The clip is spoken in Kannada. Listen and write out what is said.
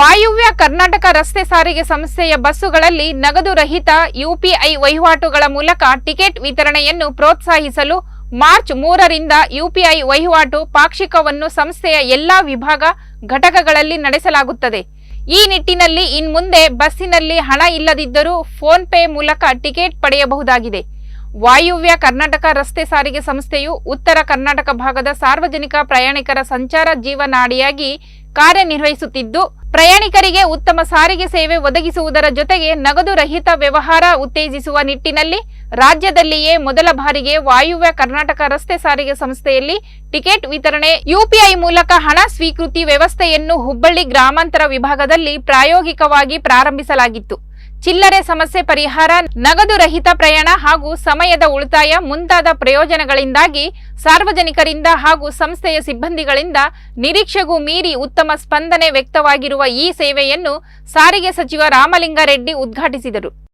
ವಾಯುವ್ಯ ಕರ್ನಾಟಕ ರಸ್ತೆ ಸಾರಿಗೆ ಸಂಸ್ಥೆಯ ಬಸ್ಸುಗಳಲ್ಲಿ ನಗದು ರಹಿತ ಯುಪಿಐ ವಹಿವಾಟುಗಳ ಮೂಲಕ ಟಿಕೆಟ್ ವಿತರಣೆಯನ್ನು ಪ್ರೋತ್ಸಾಹಿಸಲು ಮಾರ್ಚ್ ಮೂರರಿಂದ ಯುಪಿಐ ವಹಿವಾಟು ಪಾಕ್ಷಿಕವನ್ನು ಸಂಸ್ಥೆಯ ಎಲ್ಲಾ ವಿಭಾಗ ಘಟಕಗಳಲ್ಲಿ ನಡೆಸಲಾಗುತ್ತದೆ. ಈ ನಿಟ್ಟಿನಲ್ಲಿ ಇನ್ಮುಂದೆ ಬಸ್ಸಿನಲ್ಲಿ ಹಣ ಇಲ್ಲದಿದ್ದರೂ ಫೋನ್ ಪೇ ಮೂಲಕ ಟಿಕೆಟ್ ಪಡೆಯಬಹುದಾಗಿದೆ. ವಾಯುವ್ಯ ಕರ್ನಾಟಕ ರಸ್ತೆ ಸಾರಿಗೆ ಸಂಸ್ಥೆಯು ಉತ್ತರ ಕರ್ನಾಟಕ ಭಾಗದ ಸಾರ್ವಜನಿಕ ಪ್ರಯಾಣಿಕರ ಸಂಚಾರ ಜೀವನಾಡಿಯಾಗಿ ಕಾರ್ಯನಿರ್ವಹಿಸುತ್ತಿದ್ದು ಪ್ರಯಾಣಿಕರಿಗೆ ಉತ್ತಮ ಸಾರಿಗೆ ಸೇವೆ ಒದಗಿಸುವುದರ ಜೊತೆಗೆ ನಗದು ರಹಿತ ವ್ಯವಹಾರ ಉತ್ತೇಜಿಸುವ ನಿಟ್ಟಿನಲ್ಲಿ ರಾಜ್ಯದಲ್ಲಿಯೇ ಮೊದಲ ಬಾರಿಗೆ ವಾಯುವ್ಯ ಕರ್ನಾಟಕ ರಸ್ತೆ ಸಾರಿಗೆ ಸಂಸ್ಥೆಯಲ್ಲಿ ಟಿಕೆಟ್ ವಿತರಣೆ, ಯುಪಿಐ ಮೂಲಕ ಹಣ ಸ್ವೀಕೃತಿ ವ್ಯವಸ್ಥೆಯನ್ನು ಹುಬ್ಬಳ್ಳಿ ಗ್ರಾಮಾಂತರ ವಿಭಾಗದಲ್ಲಿ ಪ್ರಾಯೋಗಿಕವಾಗಿ ಪ್ರಾರಂಭಿಸಲಾಗಿತ್ತು. ಚಿಲ್ಲರೆ ಸಮಸ್ಯೆ ಪರಿಹಾರ, ನಗದು ರಹಿತ ಪ್ರಯಾಣ ಹಾಗೂ ಸಮಯದ ಉಳಿತಾಯ ಮುಂತಾದ ಪ್ರಯೋಜನಗಳಿಂದಾಗಿ ಸಾರ್ವಜನಿಕರಿಂದ ಹಾಗೂ ಸಂಸ್ಥೆಯ ಸಿಬ್ಬಂದಿಗಳಿಂದ ನಿರೀಕ್ಷೆಗೂ ಮೀರಿ ಉತ್ತಮ ಸ್ಪಂದನೆ ವ್ಯಕ್ತವಾಗಿರುವ ಈ ಸೇವೆಯನ್ನು ಸಾರಿಗೆ ಸಚಿವ ರಾಮಲಿಂಗಾರೆಡ್ಡಿ ಉದ್ಘಾಟಿಸಿದರು.